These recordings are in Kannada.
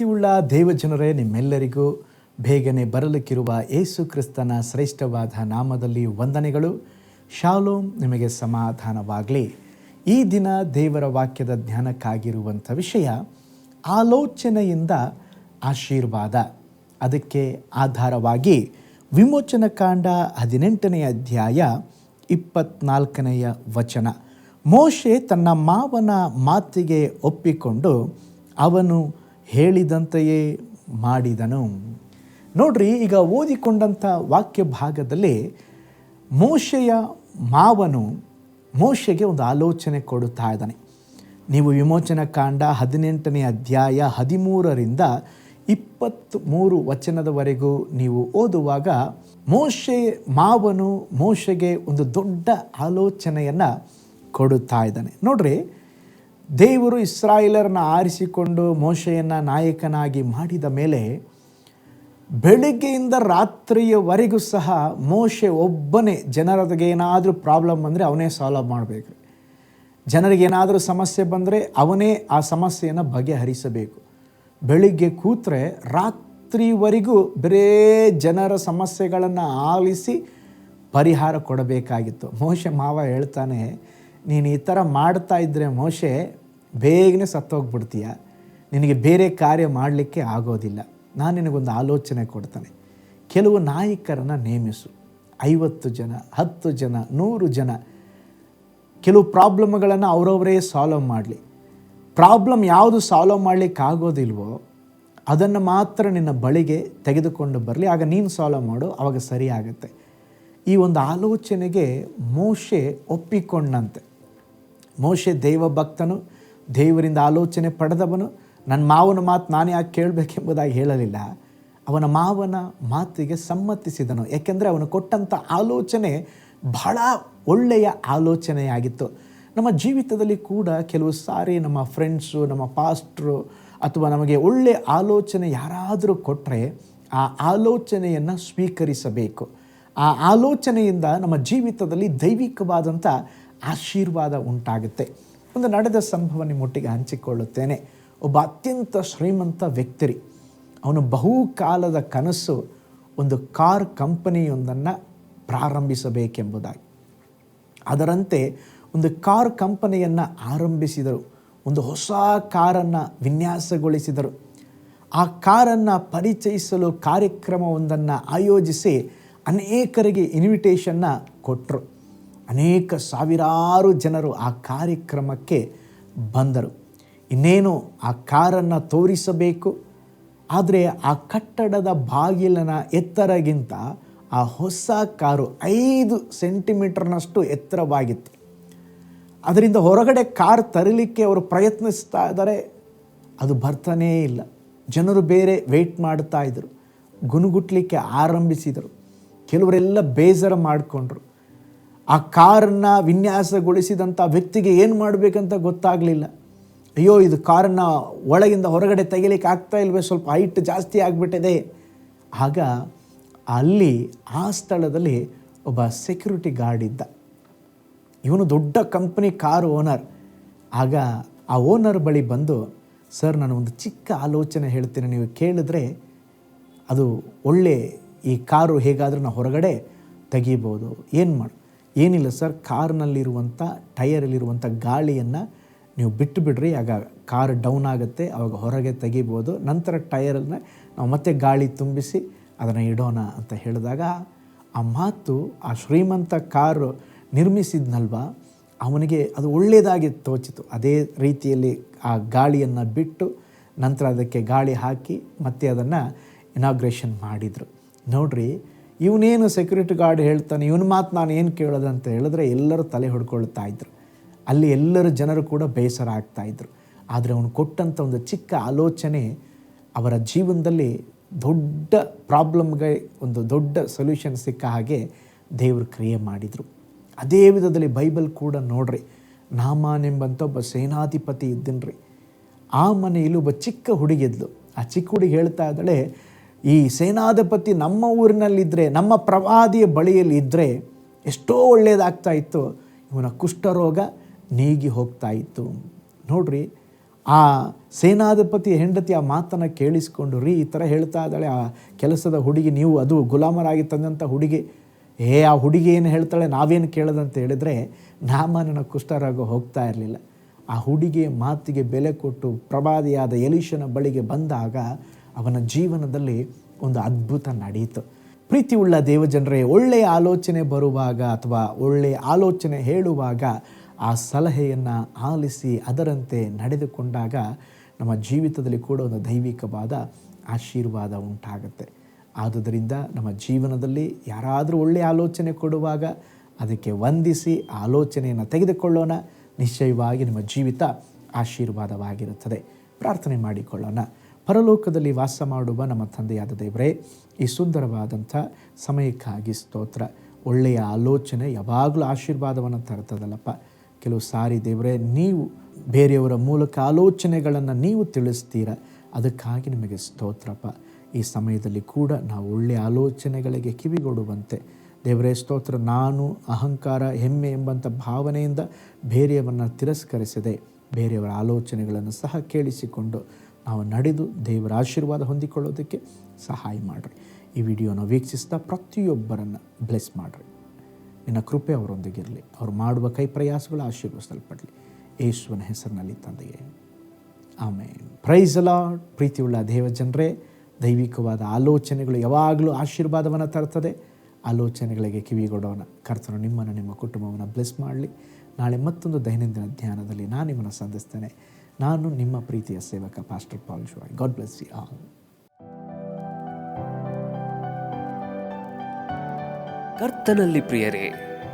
ಪ್ರೀತಿಯುಳ್ಳ ದೇವಜನರೇ, ನಿಮ್ಮೆಲ್ಲರಿಗೂ ಬೇಗನೆ ಬರಲಿಕ್ಕಿರುವ ಏಸು ಕ್ರಿಸ್ತನ ಶ್ರೇಷ್ಠವಾದ ನಾಮದಲ್ಲಿ ವಂದನೆಗಳು. ಶಾಲೋಮ್, ನಿಮಗೆ ಸಮಾಧಾನವಾಗಲಿ. ಈ ದಿನ ದೇವರ ವಾಕ್ಯದ ಧ್ಯಾನಕ್ಕಾಗಿರುವಂಥ ವಿಷಯ, ಆಲೋಚನೆಯಿಂದ ಆಶೀರ್ವಾದ. ಅದಕ್ಕೆ ಆಧಾರವಾಗಿ ವಿಮೋಚನ ಕಾಂಡ ಹದಿನೆಂಟನೆಯ ಅಧ್ಯಾಯ ಇಪ್ಪತ್ನಾಲ್ಕನೆಯ ವಚನ. ಮೋಶೆ ತನ್ನ ಮಾವನ ಮಾತಿಗೆ ಒಪ್ಪಿಕೊಂಡು ಅವನು ಹೇಳಿದಂತೆಯೇ ಮಾಡಿದನು. ನೋಡ್ರಿ, ಈಗ ಓದಿಕೊಂಡಂಥ ವಾಕ್ಯ ಭಾಗದಲ್ಲಿ ಮೋಶೆಯ ಮಾವನು ಮೋಶೆಗೆ ಒಂದು ಆಲೋಚನೆ ಕೊಡುತ್ತಾ ಇದ್ದಾನೆ. ನೀವು ವಿಮೋಚನ ಕಾಂಡ ಹದಿನೆಂಟನೇ ಅಧ್ಯಾಯ ಹದಿಮೂರರಿಂದ ಇಪ್ಪತ್ತ್ಮೂರು ವಚನದವರೆಗೂ ನೀವು ಓದುವಾಗ ಮೋಶೆ ಮಾವನು ಮೋಶೆಗೆ ಒಂದು ದೊಡ್ಡ ಆಲೋಚನೆಯನ್ನು ಕೊಡುತ್ತಾ ಇದ್ದಾನೆ. ನೋಡ್ರಿ ದೇವರು ಇಸ್ರಾಯೇಲರನ್ನ ಆರಿಸಿಕೊಂಡು ಮೋಶೆಯನ್ನು ನಾಯಕನಾಗಿ ಮಾಡಿದ ಮೇಲೆ ಬೆಳಗ್ಗೆಯಿಂದ ರಾತ್ರಿಯವರೆಗೂ ಸಹ ಮೋಶೆ ಒಬ್ಬನೇ ಜನರಿಗೆ ಏನಾದರೂ ಪ್ರಾಬ್ಲಮ್ ಬಂದರೆ ಅವನೇ ಸಾಲ್ವ್ ಮಾಡಬೇಕು. ಜನರಿಗೆ ಏನಾದರೂ ಸಮಸ್ಯೆ ಬಂದರೆ ಅವನೇ ಆ ಸಮಸ್ಯೆಯನ್ನು ಬಗೆಹರಿಸಬೇಕು. ಬೆಳಿಗ್ಗೆ ಕೂತ್ರೆ ರಾತ್ರಿವರೆಗೂ ಬರೇ ಜನರ ಸಮಸ್ಯೆಗಳನ್ನು ಆಲಿಸಿ ಪರಿಹಾರ ಕೊಡಬೇಕಾಗಿತ್ತು. ಮೋಶೆ ಮಾವ ಹೇಳ್ತಾನೆ, ನೀನು ಈ ಥರ ಮಾಡ್ತಾ ಇದ್ದರೆ ಮೋಶೆ ಬೇಗನೆ ಸತ್ತೋಗ್ಬಿಡ್ತೀಯ? ನಿನಗೆ ಬೇರೆ ಕಾರ್ಯ ಮಾಡಲಿಕ್ಕೆ ಆಗೋದಿಲ್ಲ. ನಾನು ನಿನಗೊಂದು ಆಲೋಚನೆ ಕೊಡ್ತಾನೆ. ಕೆಲವು ನಾಯಕರನ್ನು ನೇಮಿಸು. ಐವತ್ತು ಜನ, ಹತ್ತು ಜನ, ನೂರು ಜನ. ಕೆಲವು ಪ್ರಾಬ್ಲಮ್ಗಳನ್ನು ಅವರವರೇ ಸಾಲ್ವ್ ಮಾಡಲಿ. ಪ್ರಾಬ್ಲಮ್ ಯಾವುದು ಸಾಲ್ವ್ ಮಾಡಲಿಕ್ಕೆ ಆಗೋದಿಲ್ವೋ ಅದನ್ನು ಮಾತ್ರ ನಿನ್ನ ಬಳಿಗೆ ತೆಗೆದುಕೊಂಡು ಬರಲಿ. ಆಗ ನೀನು ಸಾಲ್ವ್ ಮಾಡು ಆವಾಗ ಸರಿ ಈ ಒಂದು ಆಲೋಚನೆಗೆ ಮೋಶೆ ಒಪ್ಪಿಕೊಂಡಂತೆ. ಮೋಶೆ ದೈವ ಭಕ್ತನು ದೇವರಿಂದ ಆಲೋಚನೆ ಪಡೆದವನು, ನನ್ನ ಮಾವನ ಮಾತು ನಾನು ಯಾಕೆ ಕೇಳಬೇಕೆಂಬುದಾಗಿ ಹೇಳಲಿಲ್ಲ. ಅವನ ಮಾವನ ಮಾತಿಗೆ ಸಮ್ಮತಿಸಿದನು ಯಾಕೆಂದರೆ ಅವನು ಕೊಟ್ಟಂಥ ಆಲೋಚನೆ ಬಹಳ ಒಳ್ಳೆಯ ಆಲೋಚನೆಯಾಗಿತ್ತು. ನಮ್ಮ ಜೀವಿತದಲ್ಲಿ ಕೂಡ ಕೆಲವು ಸಾರಿ ನಮ್ಮ ಫ್ರೆಂಡ್ಸು ನಮ್ಮ ಪಾಸ್ಟ್ರು ಅಥವಾ ನಮಗೆ ಒಳ್ಳೆಯ ಆಲೋಚನೆ ಯಾರಾದರೂ ಕೊಟ್ಟರೆ ಆ ಆಲೋಚನೆಯನ್ನು ಸ್ವೀಕರಿಸಬೇಕು. ಆ ಆಲೋಚನೆಯಿಂದ ನಮ್ಮ ಜೀವಿತದಲ್ಲಿ ದೈವಿಕವಾದಂಥ ಆಶೀರ್ವಾದ ಉಂಟಾಗುತ್ತೆ. ಒಂದು ನಡೆದ ಸಂಭವ ನಿಮ್ಮೊಟ್ಟಿಗೆ ಹಂಚಿಕೊಳ್ಳುತ್ತೇನೆ. ಒಬ್ಬ ಅತ್ಯಂತ ಶ್ರೀಮಂತ ವ್ಯಕ್ತಿ ಅವನು ಬಹುಕಾಲದ ಕನಸು ಒಂದು ಕಾರ್ ಕಂಪನಿಯೊಂದನ್ನು ಪ್ರಾರಂಭಿಸಬೇಕೆಂಬುದಾಗಿ. ಅದರಂತೆ ಒಂದು ಕಾರ್ ಕಂಪನಿಯನ್ನು ಆರಂಭಿಸಿದರು. ಒಂದು ಹೊಸ ಕಾರನ್ನು ವಿನ್ಯಾಸಗೊಳಿಸಿದರು. ಆ ಕಾರನ್ನು ಪರಿಚಯಿಸಲು ಕಾರ್ಯಕ್ರಮವೊಂದನ್ನು ಆಯೋಜಿಸಿ ಅನೇಕರಿಗೆ ಇನ್ವಿಟೇಷನ್ನ ಕೊಟ್ಟರು ಅನೇಕ ಸಾವಿರಾರು ಜನರು ಆ ಕಾರ್ಯಕ್ರಮಕ್ಕೆ ಬಂದರು. ಇನ್ನೇನು ಆ ಕಾರನ್ನು ತೋರಿಸಬೇಕು? ಆದರೆ ಆ ಕಟ್ಟಡದ ಬಾಗಿಲನ ಎತ್ತರಗಿಂತ ಆ ಹೊಸ ಕಾರು ಐದು ಸೆಂಟಿಮೀಟರ್ನಷ್ಟು ಎತ್ತರವಾಗಿತ್ತು. ಅದರಿಂದ ಹೊರಗಡೆ ಕಾರ್ ತರಲಿಕ್ಕೆ ಅವರು ಪ್ರಯತ್ನಿಸ್ತಾ ಇದ್ದಾರೆ. ಅದು ಬರ್ತಾನೇ ಇಲ್ಲ. ಜನರು ಬೇರೆ ವೆಯ್ಟ್ ಮಾಡ್ತಾ ಇದ್ದರು. ಗುನುಗುಟ್ಲಿಕ್ಕೆ ಆರಂಭಿಸಿದರು. ಕೆಲವರೆಲ್ಲ ಬೇಜಾರು ಮಾಡಿಕೊಂಡ್ರು. ಆ ಕಾರನ್ನ ವಿನ್ಯಾಸಗೊಳಿಸಿದಂಥ ವ್ಯಕ್ತಿಗೆ ಏನು ಮಾಡಬೇಕಂತ ಗೊತ್ತಾಗಲಿಲ್ಲ. ಅಯ್ಯೋ, ಇದು ಕಾರನ್ನ ಒಳಗಿಂದ ಹೊರಗಡೆ ತೆಗಿಲಿಕ್ಕೆ ಆಗ್ತಾ ಇಲ್ವೇ? ಸ್ವಲ್ಪ ಹೈಟ್ ಜಾಸ್ತಿ ಆಗಿಬಿಟ್ಟಿದೆ. ಆಗ ಅಲ್ಲಿ ಆ ಸ್ಥಳದಲ್ಲಿ ಒಬ್ಬ ಸೆಕ್ಯೂರಿಟಿ ಗಾರ್ಡ್ ಇದ್ದ. ಇವನು ದೊಡ್ಡ ಕಂಪ್ನಿ ಕಾರ್ ಓನರ್ ಆಗ ಆ ಓನರ್ ಬಳಿ ಬಂದು, ಸರ್, ನಾನು ಒಂದು ಚಿಕ್ಕ ಆಲೋಚನೆ ಹೇಳ್ತೀನಿ. ನೀವು ಕೇಳಿದ್ರೆ ಅದು ಒಳ್ಳೆ ಈ ಕಾರು ಹೇಗಾದರೂ ನಾವು ಹೊರಗಡೆ ತೆಗಿಬೋದು. ಏನು ಮಾಡು ಏನಿಲ್ಲ ಸರ್ ಕಾರ್ನಲ್ಲಿರುವಂಥ ಟಯರಲ್ಲಿರುವಂಥ ಗಾಳಿಯನ್ನು ನೀವು ಬಿಟ್ಟು ಬಿಡ್ರಿ ಆಗ ಕಾರ್ ಡೌನ್ ಆಗುತ್ತೆ ಆವಾಗ ಹೊರಗೆ ತೆಗಿಬೋದು. ನಂತರ ಟಯರನ್ನು ನಾವು ಮತ್ತೆ ಗಾಳಿ ತುಂಬಿಸಿ ಅದನ್ನು ಇಡೋಣ ಅಂತ ಹೇಳಿದಾಗ ಆ ಮಾತು, ಆ ಶ್ರೀಮಂತ ಕಾರು ನಿರ್ಮಿಸಿದ್ನಲ್ವ, ಅವನಿಗೆ ಅದು ಒಳ್ಳೆಯದಾಗಿ ತೋಚಿತು. ಅದೇ ರೀತಿಯಲ್ಲಿ ಆ ಗಾಳಿಯನ್ನು ಬಿಟ್ಟು ನಂತರ ಅದಕ್ಕೆ ಗಾಳಿ ಹಾಕಿ ಮತ್ತೆ ಅದನ್ನು ಇನಾಗ್ರೇಷನ್ ಮಾಡಿದರು. ನೋಡ್ರಿ ಇವನೇನು ಸೆಕ್ಯೂರಿಟಿ ಗಾರ್ಡ್ ಹೇಳ್ತಾನೆ, ಇವನ ಮಾತು ನಾನು ಏನು ಕೇಳೋದು ಅಂತ ಹೇಳಿದ್ರೆ ಎಲ್ಲರೂ ತಲೆ ಹೊಡ್ಕೊಳ್ತಾ ಇದ್ರು. ಅಲ್ಲಿ ಎಲ್ಲರೂ ಜನರು ಕೂಡ ಬೇಸರ ಆಗ್ತಾ ಇದ್ರು. ಆದರೆ ಅವನು ಕೊಟ್ಟಂಥ ಒಂದು ಚಿಕ್ಕ ಆಲೋಚನೆ ಅವರ ಜೀವನದಲ್ಲಿ ದೊಡ್ಡ ಪ್ರಾಬ್ಲಮ್ಗೆ ಒಂದು ದೊಡ್ಡ ಸೊಲ್ಯೂಷನ್ ಸಿಕ್ಕ ಹಾಗೆ ದೇವರು ಕ್ರಿಯೆ ಮಾಡಿದರು. ಅದೇ ವಿಧದಲ್ಲಿ ಬೈಬಲ್ ಕೂಡ ನೋಡ್ರಿ ನಾಮಾನೆಂಬಂಥ ಒಬ್ಬ ಸೇನಾಧಿಪತಿ ಇದ್ದನ್ರಿ. ಆ ಮನೆಯಲ್ಲಿ ಒಬ್ಬ ಚಿಕ್ಕ ಹುಡುಗಿದ್ಲು. ಆ ಚಿಕ್ಕ ಹುಡುಗಿ ಹೇಳ್ತಾ ಇದ್ದಾಳೆ ಈ ಸೇನಾಧಿಪತಿ ನಮ್ಮ ಊರಿನಲ್ಲಿದ್ದರೆ ನಮ್ಮ ಪ್ರವಾದಿಯ ಬಳಿಯಲ್ಲಿ ಇದ್ದರೆ ಎಷ್ಟೋ ಒಳ್ಳೆಯದಾಗ್ತಾ ಇತ್ತು. ಇವನ ಕುಷ್ಠರೋಗ ನೀಗಿ ಹೋಗ್ತಾ ಇತ್ತು. ನೋಡ್ರಿ, ಆ ಸೇನಾಧಿಪತಿ ಹೆಂಡತಿ ಆ ಮಾತನ್ನು ಕೇಳಿಸ್ಕೊಂಡು ರೀ, ಈ ಥರ ಹೇಳ್ತಾ ಇದ್ದಾಳೆ. ಆ ಕೆಲಸದ ಹುಡುಗಿ, ನೀವು ಅದು ಗುಲಾಮರಾಗಿ ತಂದಂಥ ಹುಡುಗಿ. ಏ, ಆ ಹುಡುಗಿ ಏನು ಹೇಳ್ತಾಳೆ? ನಾವೇನು ಕೇಳದಂತ ಹೇಳಿದರೆ ನಾಮನ ಕುಷ್ಠರೋಗ ಹೋಗ್ತಾ ಇರಲಿಲ್ಲ. ಆ ಹುಡುಗಿಯ ಮಾತಿಗೆ ಬೆಲೆ ಕೊಟ್ಟು ಪ್ರವಾದಿಯಾದ ಎಲೀಶನ ಬಳಿಗೆ ಬಂದಾಗ ಅವನ ಜೀವನದಲ್ಲಿ ಒಂದು ಅದ್ಭುತ ನಡೆಯಿತು ಪ್ರೀತಿಯುಳ್ಳ ದೇವಜನರೇ, ಒಳ್ಳೆಯ ಆಲೋಚನೆ ಬರುವಾಗ ಅಥವಾ ಒಳ್ಳೆಯ ಆಲೋಚನೆ ಹೇಳುವಾಗ ಆ ಸಲಹೆಯನ್ನು ಆಲಿಸಿ ಅದರಂತೆ ನಡೆದುಕೊಂಡಾಗ ನಮ್ಮ ಜೀವಿತದಲ್ಲಿ ಕೂಡ ಒಂದು ದೈವಿಕವಾದ ಆಶೀರ್ವಾದ ಉಂಟಾಗುತ್ತೆ. ಆದುದರಿಂದ ನಮ್ಮ ಜೀವನದಲ್ಲಿ ಯಾರಾದರೂ ಒಳ್ಳೆಯ ಆಲೋಚನೆ ಕೊಡುವಾಗ ಅದಕ್ಕೆ ವಂದಿಸಿ ಆಲೋಚನೆಯನ್ನು ತೆಗೆದುಕೊಳ್ಳೋಣ. ನಿಶ್ಚಯವಾಗಿ ನಮ್ಮ ಜೀವಿತ ಆಶೀರ್ವಾದವಾಗಿರುತ್ತದೆ. ಪ್ರಾರ್ಥನೆ ಮಾಡಿಕೊಳ್ಳೋಣ. ಪರಲೋಕದಲ್ಲಿ ವಾಸ ಮಾಡುವ ನಮ್ಮ ತಂದೆಯಾದ ದೇವರೇ, ಈ ಸುಂದರವಾದಂಥ ಸಮಯಕ್ಕಾಗಿ ಸ್ತೋತ್ರ. ಒಳ್ಳೆಯ ಆಲೋಚನೆ ಯಾವಾಗಲೂ ಆಶೀರ್ವಾದವನ್ನು ತರ್ತದಲ್ಲಪ್ಪ. ಕೆಲವು ಸಾರಿ ದೇವರೇ, ನೀವು ಬೇರೆಯವರ ಮೂಲಕ ಆಲೋಚನೆಗಳನ್ನು ನೀವು ತಿಳಿಸ್ತೀರ? ಅದಕ್ಕಾಗಿ ನಿಮಗೆ ಸ್ತೋತ್ರಪ್ಪ. ಈ ಸಮಯದಲ್ಲಿ ಕೂಡ ನಾವು ಒಳ್ಳೆಯ ಆಲೋಚನೆಗಳಿಗೆ ಕಿವಿಗೊಡುವಂತೆ. ದೇವರೇ, ಸ್ತೋತ್ರ, ನಾನು, ಅಹಂಕಾರ, ಹೆಮ್ಮೆ ಎಂಬಂಥ ಭಾವನೆಯಿಂದ ಬೇರೆಯವರನ್ನು ತಿರಸ್ಕರಿಸದೆ ಬೇರೆಯವರ ಆಲೋಚನೆಗಳನ್ನು ಸಹ ಕೇಳಿಸಿಕೊಂಡು ನಾವು ನಡೆದು ದೇವರ ಆಶೀರ್ವಾದ ಹೊಂದಿಕೊಳ್ಳೋದಕ್ಕೆ ಸಹಾಯ ಮಾಡಿರಿ. ಈ ವಿಡಿಯೋನ ವೀಕ್ಷಿಸ್ತಾ ಪ್ರತಿಯೊಬ್ಬರನ್ನು ಬ್ಲೆಸ್ ಮಾಡಿರಿ. ನಿನ್ನ ಕೃಪೆ ಅವರೊಂದಿಗಿರಲಿ ಅವ್ರು ಮಾಡುವ ಕೈ ಪ್ರಯಾಸಗಳು ಆಶೀರ್ವಿಸಲ್ಪಡಲಿ ಯೇಸುವಿನ ಹೆಸರಿನಲ್ಲಿ ತಂದೆಯೇ. ಆಮೇಲೆ ಪ್ರೈಸ್ ಲಾರ್ಡ್ ಪ್ರೀತಿಯುಳ್ಳ ದೇವ ಜನರೇ, ದೈವಿಕವಾದ ಆಲೋಚನೆಗಳು ಯಾವಾಗಲೂ ಆಶೀರ್ವಾದವನ್ನು ತರ್ತದೆ. ಆಲೋಚನೆಗಳಿಗೆ ಕಿವಿಗೊಡೋಣ ಕರ್ತನು ನಿಮ್ಮನ್ನು ನಿಮ್ಮ ಕುಟುಂಬವನ್ನು ಬ್ಲೆಸ್ ಮಾಡಲಿ. ನಾಳೆ ಮತ್ತೊಂದು ದೈನಂದಿನ ಧ್ಯಾನದಲ್ಲಿ ನಾನು ನಿಮ್ಮನ್ನು ಸಂಧಿಸ್ತೇನೆ. ನಾನು ನಿಮ್ಮ ಪ್ರೀತಿಯ ಸೇವಕ pastor Paul Shivai God bless you all ಕರ್ತನಲ್ಲಿ ಪ್ರಿಯರೇ,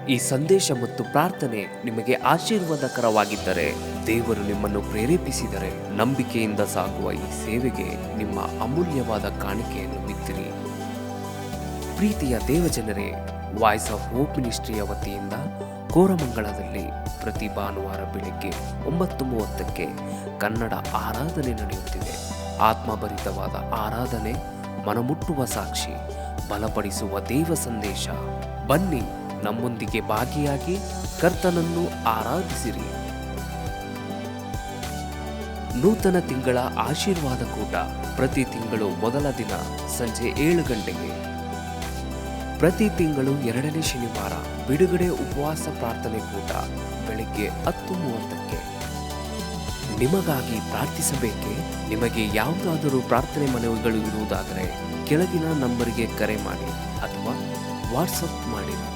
ಈ ಸಂದೇಶ ಮತ್ತು ಪ್ರಾರ್ಥನೆ ನಿಮಗೆ ಆಶೀರ್ವಾದಕರವಾಗಿದ್ದರೆ ದೇವರು ನಿಮ್ಮನ್ನು ಪ್ರೇರೇಪಿಸಿದರೆ ನಂಬಿಕೆಯಿಂದ ಸಾಗುವ ಈ ಸೇವೆಗೆ ನಿಮ್ಮ ಅಮೂಲ್ಯವಾದ ಕಾಣಿಕೆಯನ್ನು ಬಿತ್ತಿರಿ. ಪ್ರೀತಿಯ ದೇವಜನರೇ ವಾಯ್ಸ್ ಆಫ್ ಹೋಪ್ ಮಿನಿಸ್ಟ್ರಿಯ ವತಿಯಿಂದ ಕೋರಮಂಗಳದಲ್ಲಿ ಪ್ರತಿ ಭಾನುವಾರ ಬೆಳಿಗ್ಗೆ ಒಂಬತ್ತು ಮೂವತ್ತಕ್ಕೆ ಕನ್ನಡ ಆರಾಧನೆ ನಡೆಯುತ್ತಿದೆ. ಆತ್ಮಭರಿತವಾದ ಆರಾಧನೆ, ಮನಮುಟ್ಟುವ ಸಾಕ್ಷಿ, ಬಲಪಡಿಸುವ ದೇವ ಸಂದೇಶ. ಬನ್ನಿ, ನಮ್ಮೊಂದಿಗೆ ಭಾಗಿಯಾಗಿ ಕರ್ತನನ್ನು ಆರಾಧಿಸಿರಿ. ನೂತನ ತಿಂಗಳ ಆಶೀರ್ವಾದ ಕೂಟ ಪ್ರತಿ ತಿಂಗಳು ಮೊದಲ ದಿನ ಸಂಜೆ ಏಳು ಗಂಟೆಗೆ. ಪ್ರತಿ ತಿಂಗಳು ಎರಡನೇ ಶನಿವಾರ ಬಿಡುಗಡೆ ಉಪವಾಸ ಪ್ರಾರ್ಥನೆ ಕೂಟ ಬೆಳಿಗ್ಗೆ ಹತ್ತು ಮೂವತ್ತಕ್ಕೆ. ನಿಮಗಾಗಿ ಪ್ರಾರ್ಥಿಸಬೇಕೆ? ನಿಮಗೆ ಯಾವುದಾದರೂ ಪ್ರಾರ್ಥನೆ ಮನವಿಗಳು ಇರುವುದಾದರೆ ಕೆಳಗಿನ ನಂಬರಿಗೆ ಕರೆ ಮಾಡಿ ಅಥವಾ ವಾಟ್ಸಪ್ ಮಾಡಿ.